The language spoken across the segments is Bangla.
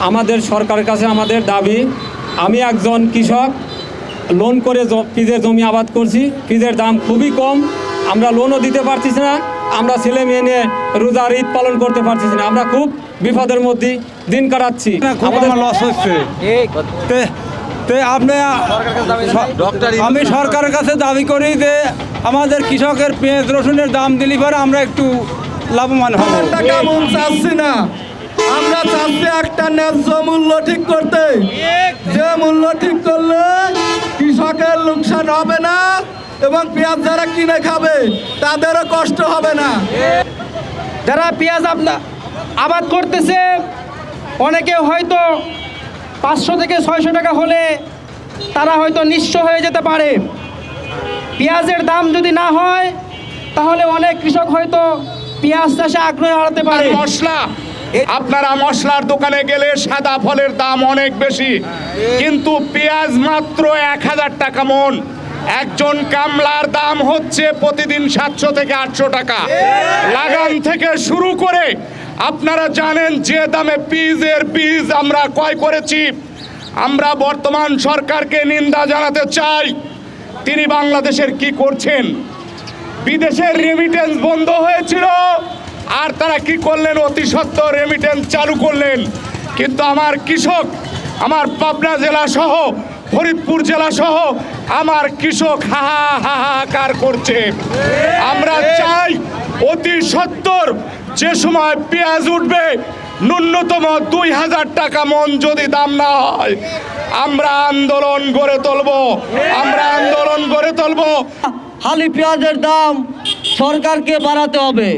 আমাদের সরকারের কাছে আমাদের দাবি আমি একজন কৃষক লোন করে পিজের জমি আবাদ করছি পিজের দাম খুবই কম আমরা লোনও দিতে পারতেছি না আমরা ছেলে মেয়ে নিয়ে রোজার ঈদ পালন করতে পারতেছি না আমরা খুব বিপদের মধ্যে দিন কাটাচ্ছি। আমাদের লস হচ্ছে। তে আপনি আমি সরকারের কাছে দাবি করি যে আমাদের কৃষকের পেঁয়াজ রসুনের দাম দিলি পরে আমরা একটু লাভবান হব। টাকা মন চাচ্ছি না। আমরা চাচ্ছি একটা ন্যায্য মূল্য ঠিক করতে। যে মূল্য ঠিক করলে কৃষকের লোকসান হবে না এবং পেঁয়াজ যারা কিনে খাবে তাদেরও কষ্ট হবে না। যারা পেঁয়াজ আপনা আবাদ করতেছে অনেকে হয়তো পাঁচশো থেকে ছয়শো টাকা হলে তারা হয়তো নিঃস্ব হয়ে যেতে পারে। পেঁয়াজের দাম যদি না হয়, তাহলে অনেক কৃষক হয়তো পেঁয়াজ চাষে আগ্রহ হারাতে পারে। মশলা আপনারা মশলার দোকানে গেলে সাদা ফলের দাম অনেক বেশি। কিন্তু পেঁয়াজ মাত্র এক হাজার টাকা মন। একজন কামলার দাম হচ্ছে প্রতিদিন সাতশো থেকে আটশো টাকা। লাগান থেকে শুরু করে আপনারা জানেন যে দামে পিজের বীজ আমরা ক্রয় করেছি। আমরা বর্তমান সরকারকে নিন্দা জানাতে চাই। তিনি বাংলাদেশের কি করছেন? বিদেশের রেমিটেন্স বন্ধ হয়েছিল, আর তারা কি করলেন? অতি সত্ত্বর রেমিটেন্স চালু করলেন। কিন্তু আমার কৃষক, আমার পাবনা জেলা সহ, ফরিদপুর জেলা সহ, আমার কৃষক হাহা হাহাকার করছে। আমরা চাই অতি সত্তর যে সময় পেঁয়াজ উঠবে, ন্যূনতম দুই হাজার টাকা মন যদি দাম না হয়, আমরা আন্দোলন গড়ে তুলব। আমরা আন্দোলন গড়ে তুলব। হালি পেঁয়াজের দাম সরকারকে বাড়াতে হবে।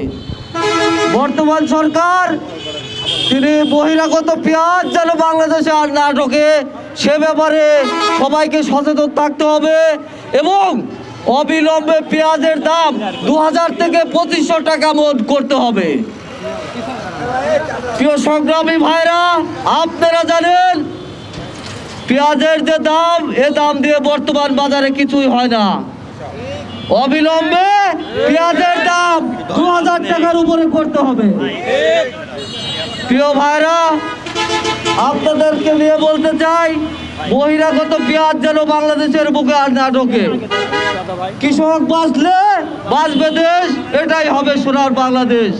বর্তমান সরকার, তিনি বহিরাগত পেঁয়াজ যেন বাংলাদেশে আর না ঢোকে, সে ব্যাপারে সবাইকে সচেতন থাকতে হবে এবং অবিলম্বে পেঁয়াজের দাম দু হাজার থেকে পঁচিশশো টাকা মন করতে হবে। প্রিয় সংগ্রামী ভাইরা, আপনারা জানেন, পেঁয়াজের যে দাম, এ দাম দিয়ে বর্তমান বাজারে কিছুই হয় না। অবিলম্বে পেঁয়াজের দাম দু হাজার টাকার উপরে করতে হবে। প্রিয় ভাইরা, আপনাদেরকে নিয়ে বলতে চাই বহিরাগত পেঁয়াজ যেন বাংলাদেশের বুকে আর না ঢোকে। কৃষক বাঁচলে বাঁচবে দেশ, এটাই হবে সোনার বাংলাদেশ।